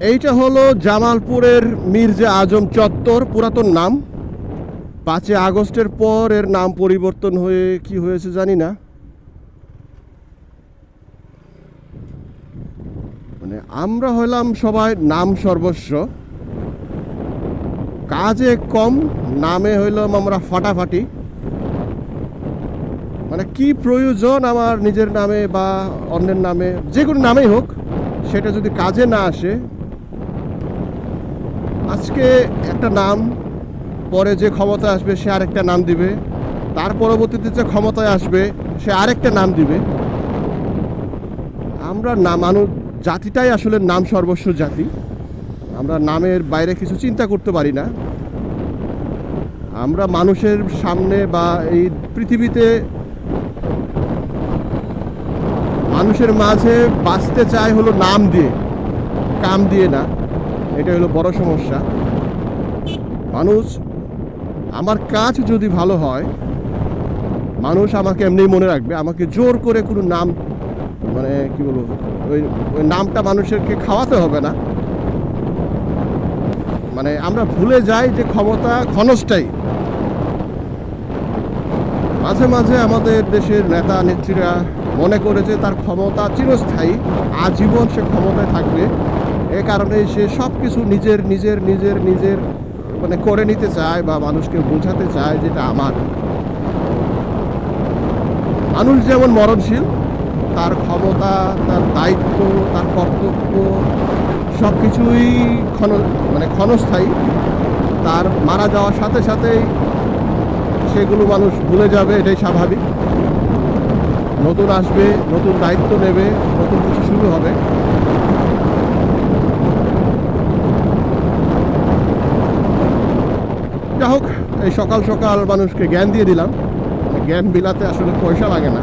এইটা হলো জামালপুরের মির্জা আজম চত্বর, পুরাতন নাম। পাঁচই আগস্টের পর এর নাম পরিবর্তন হয়ে কি হয়েছে জানি না। মানে আমরা হলাম সবাই নাম সর্বস্ব। কাজে কম, নামে হইলাম আমরা ফাটাফাটি। মানে কি প্রয়োজন আমার নিজের নামে বা অন্যের নামে, যে কোনো নামেই হোক, সেটা যদি কাজে না আসে আজকে একটা নাম, পরে যে ক্ষমতা আসবে সে আরেকটা নাম দিবে। তার পরবর্তীতে যে ক্ষমতায় আসবে, সে আরেকটা নাম দিবে। আমরা না মানুষ জাতিটাই আসলে নাম সর্বস্ব জাতি। আমরা নামের বাইরে কিছু চিন্তা করতে পারি না। আমরা মানুষের সামনে বা এই পৃথিবীতে মানুষের মাঝে বাঁচতে চায় হলো নাম দিয়ে, কাম দিয়ে না। এটা হলো বড় সমস্যা। মানুষ, আমার কাজ যদি ভালো হয়, মানুষ আমাকে এমনি মনে রাখবে, আমাকে জোর করে কোনো নাম মানে কি বলব, ওই ওই নামটা মানুষেরকে খাওয়াতে হবে না। মানে আমরা ভুলে যাই যে ক্ষমতা ক্ষণস্থায়ী। মাঝে মাঝে আমাদের দেশের নেতা নেত্রীরা মনে করেছে তার ক্ষমতা চিরস্থায়ী, আজীবন সে ক্ষমতায় থাকবে। এ কারণে সে সব কিছু নিজের নিজের নিজের নিজের মানে করে নিতে চায় বা মানুষকে বোঝাতে চায় যেটা আমার। মানুষ যেমন মরণশীল, তার ক্ষমতা, তার দায়িত্ব, তার কর্তব্য সব কিছুই ক্ষণ মানে ক্ষণস্থায়ী। তার মারা যাওয়ার সাথে সাথেই সেগুলো মানুষ ভুলে যাবে, এটাই স্বাভাবিক। নতুন আসবে, নতুন দায়িত্ব নেবে, নতুন কিছু শুরু হবে। যা হোক, এই সকাল সকাল মানুষকে জ্ঞান দিয়ে দিলাম। জ্ঞান বিলাতে আসলে পয়সা লাগে না।